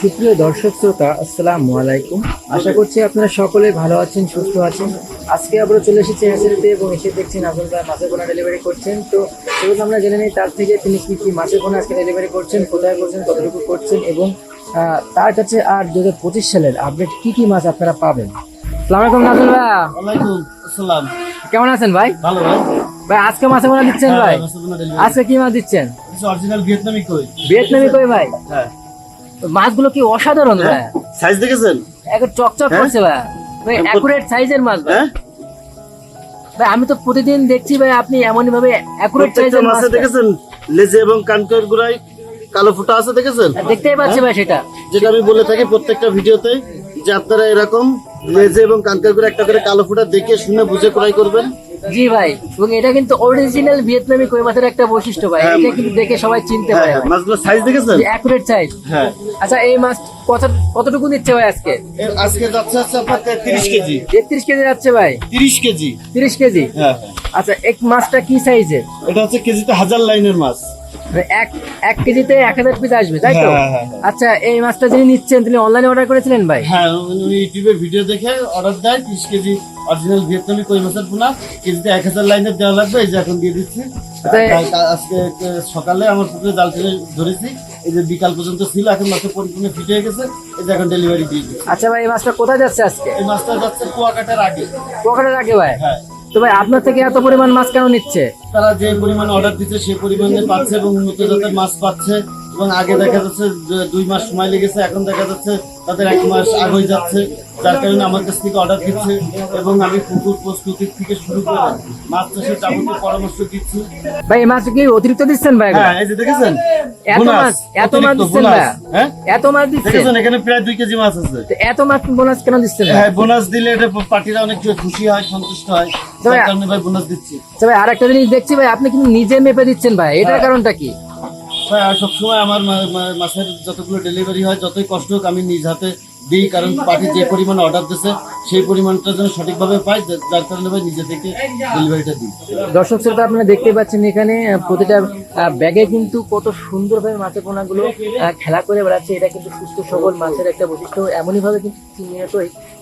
সুপ্রিয় দর্শক শ্রোতা আসসালামু আলাইকুম। আশা করছি আপনারা সকলে ভালো আছেন সুস্থ আছেন। আজকে আবার চলে এসেছি হ্যাচারিতে এবং এসে দেখছেন ভাই মাছের পোনা ডেলিভারি করছেন। তো সেগুলো আমরা জেনে নিই তার থেকে তিনি কি কি মাছের পোনা আজকে ডেলিভারি করছেন কোথায় করছেন কতটুকু করছেন এবং তার কাছে আর দু হাজার পঁচিশ সালের আপডেট কি কি মাছ আপনারা পাবেন? সালাম আলাইকুম নাজুল ভাই। ওয়ালাইকুম আসসালাম। কেমন আছেন ভাই? ভালো ভাই। ভাই আজকে মাছের পোনা দিচ্ছেন হ্যাঁ, ভাই। আজকে কি মাছ দিচ্ছেন? অরিজিনাল ভিয়েতনামি কই? ভিয়েতনামি কই ভাই? হ্যাঁ। মাছগুলো কি অসাধারণ ভাই? সাইজ দেখেছেন? একদম চকচক হ্যাঁ? করছে ভাই। ভাই অ্যাকুরেট সাইজের মাছ ভাই। হ্যাঁ? ভাই আমি তো প্রতিদিন দেখছি ভাই আপনি এমনই ভাবে অ্যাকুরেট সাইজের মাছ দেখেছেন? লেজে এবং কানকের গুড়াই কালো ফুটা আছে দেখেছেন? দেখতেই পাচ্ছি ভাই সেটা। যেটা আমি বলে থাকি প্রত্যেকটা ভিডিওতে যে আপনারা এরকম লেজে এবং কানকার গুড়া একটা করে কালো ফুটা দেখে শুনে বুঝে ক্রয় করবেন। জি ভাই এবং এটা কিন্তু অরিজিনাল ভিয়েতনামি কই মাছের একটা বৈশিষ্ট্য ভাই হ্যাঁ। এটা কিন্তু দেখে সবাই চিনতে পারে হ্যাঁ মাছগুলো সাইজ দেখেছেন? অ্যাকুরেট সাইজ হ্যাঁ। আচ্ছা এই মাছ কত কতটুকু দিচ্ছে ভাই আজকে? আজকে যাচ্ছে হচ্ছে আপনার তিরিশ কেজি। তেত্রিশ কেজি যাচ্ছে ভাই? তিরিশ কেজি। তিরিশ কেজি? হ্যাঁ। আচ্ছা এক মাছটা কি সাইজের এটা হচ্ছে কেজিতে হাজার লাইনের মাছ। এক এক কেজিতে এক হাজার পিস আসবে তাই তো? হ্যাঁ, হ্যাঁ, হ্যাঁ। আচ্ছা এই মাছটা যিনি নিচ্ছেন তিনি অনলাইনে অর্ডার করেছিলেন ভাই? হ্যাঁ উনি ইউটিউবে ভিডিও দেখে অর্ডার দেয় তিরিশ কেজি অরিজিনাল ভিয়েতনামি কই মাছের পোনা কেজিতে এক হাজার লাইনের দেওয়া লাগবে এই যে এখন দিয়ে দিচ্ছি। আজকে সকালে আমার পুকুরে জাল টেনে ধরেছি এই যে বিকাল পর্যন্ত ছিল এখন মাছের পরিপূর্ণ ফিট হয়ে গেছে এই যে এখন ডেলিভারি দিয়ে দিচ্ছি। আচ্ছা ভাই এই মাছটা কোথায় যাচ্ছে আজকে? এই মাছটা যাচ্ছে কুয়াকাটার আগে। পকেটে আগে ভাই? হ্যাঁ। তো ভাই, আপনার থেকে এত পরিমাণ মাছ কেন নিচ্ছে? তারা যে পরিমাণ অর্ডার দিচ্ছে, সেই পরিমাণে পাচ্ছে এবং উন্নত জাতের মাছ পাচ্ছে। এবং আগে দেখা যাচ্ছে দুই মাস সময় লেগেছে এখন দেখা যাচ্ছে তাদের এক মাস আগে যাচ্ছে যার কারণে আমার কাছ থেকে অর্ডার দিচ্ছে এবং আমি পুকুর প্রস্তুতির থেকে শুরু করে মাছ চাষের যাবতীয় পরামর্শ দিচ্ছি। ভাই এই মাছ কি অতিরিক্ত দিচ্ছেন ভাই? হ্যাঁ এই যে দেখেছেন? এত মাছ এত মাছ দিচ্ছেন ভাই। হ্যাঁ? এত মাছ দিচ্ছেন। দেখেছেন এখানে প্রায় দুই কেজি মাছ আছে। এত মাছ বোনাস কেন দিচ্ছেন? হ্যাঁ বোনাস দিলে এটা পার্টিরা অনেক খুশি হয় সন্তুষ্ট হয় তবে- কারণে ভাই বোনাস দিচ্ছি। আচ্ছা ভাই আর একটা জিনিস দেখছি ভাই আপনি কিন্তু নিজে মেপে দিচ্ছেন ভাই এটার হ্যাঁ। কারণটা কি? সবসময় আমার মা- মা- মাছের যতগুলো ডেলিভারি হয়, যতই কষ্ট হোক আমি নিজ হাতে দিই, কারণ পার্টি যে পরিমাণ অর্ডার দিচ্ছে সেই পরিমাণটা যেন সঠিকভাবে পাই যার কারণে ভাই নিজে থেকে ডেলিভারিটা দিই। দর্শক শ্রোতা, আপনারা দেখতে পাচ্ছেন এখানে প্রতিটা ব্যাগে কিন্তু কত সুন্দরভাবে মাছের পোনাগুলো খেলা করে বেড়াচ্ছে। এটা কিন্তু সুস্থ সবল মাছের একটা বৈশিষ্ট্য। এমনই ভাবে কিন্তু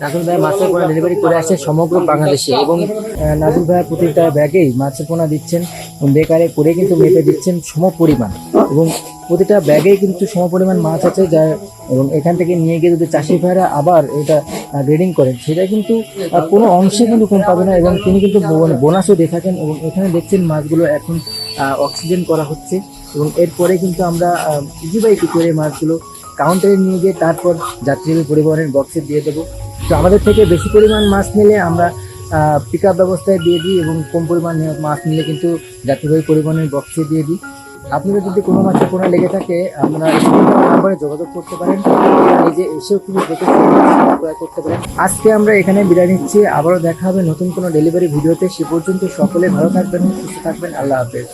নাজুল ভাই মাছের পোনা ডেলিভারি করে আসছে সমগ্র বাংলাদেশে এবং নাজুল ভাই প্রতিটা ব্যাগেই মাছের পোনা দিচ্ছেন বেকারে করে কিন্তু মেপে দিচ্ছেন সম পরিমাণ এবং প্রতিটা ব্যাগেই কিন্তু সম পরিমাণ মাছ আছে যা, এবং এখান থেকে নিয়ে গিয়ে যদি চাষি ভাইরা আবার এটা গ্রেডিং করেন, সেটা কিন্তু কোনো অংশে কিন্তু কম পাবে না এবং তিনি কিন্তু বোনাসও দিয়ে এবং এখানে দেখছেন মাছগুলো এখন অক্সিজেন করা হচ্ছে। এবং এরপরে কিন্তু আমরা ইজি বাইকে করে মাছগুলো কাউন্টারে নিয়ে গিয়ে তারপর যাত্রী পরিবহনের বক্সে দিয়ে দেবো। তো আমাদের থেকে বেশি পরিমাণ মাছ নিলে আমরা পিক আপ ব্যবস্থায় দিয়ে দিই এবং কম পরিমাণ মাছ নিলে কিন্তু যাত্রীবাহী পরিবহনের বক্সে দিয়ে দিই। আপনাদের যদি কোনো মাছের কোনো লেগে থাকে, আপনারা যোগাযোগ করতে পারেন। নিজে এসেও কিন্তু দেখে ক্রয় করতে পারেন। আজকে আমরা এখানে বিদায় নিচ্ছি। আবারও দেখা হবে নতুন কোনো ডেলিভারি ভিডিওতে। সে পর্যন্ত সকলে ভালো থাকবেন, সুস্থ থাকবেন। আল্লাহ হাফেজ।